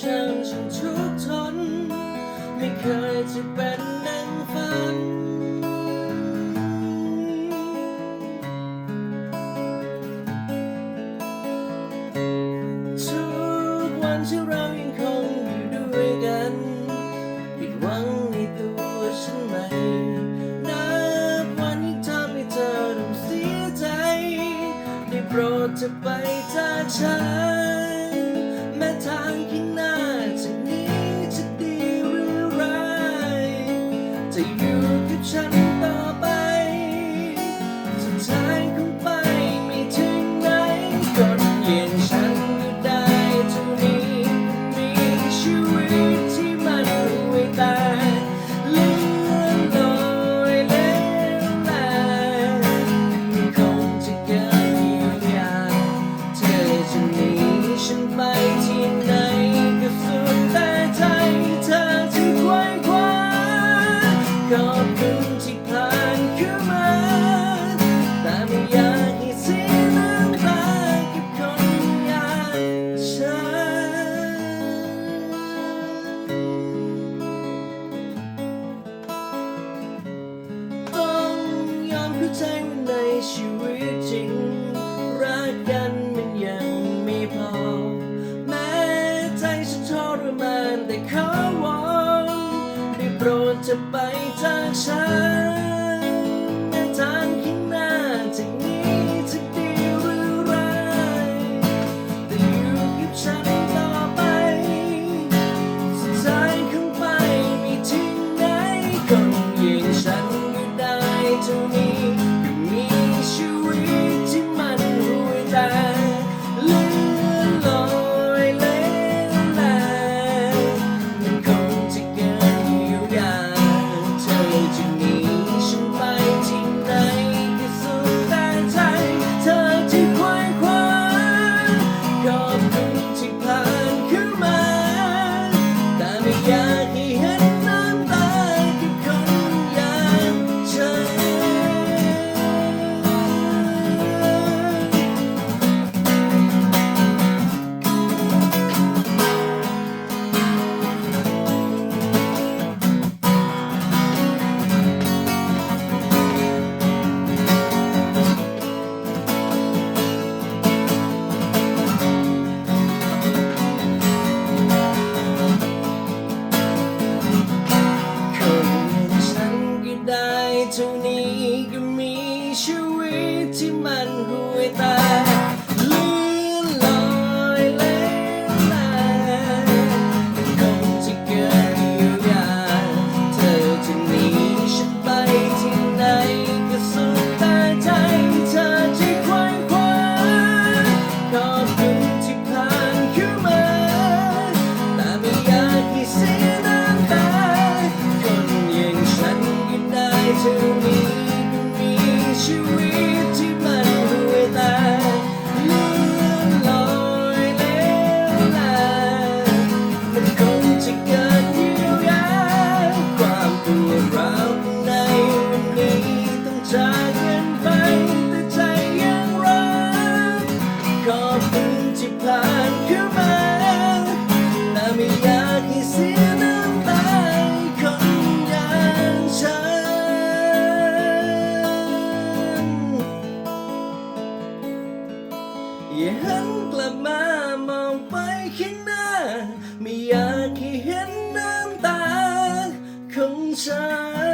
ช่างฉันทุกทน ไม่เคยจะเป็นดังฝัน ทุกวันที่เรายังคงอยู่ด้วยกันผิดหวังในตัวฉันไหมนับวันยิ่งทำให้เธอต้องเสียใจ ได้โปรดจะไปจากฉัน ทางข้างหน้าจานี้จะดีหรือร้ายจะอยู่กับฉันต่อไป ไปจากฉัน hữu ta. อย่าหันกลับมามองไปข้างหน้า ไม่อยากให้เห็นน้ำตาของฉัน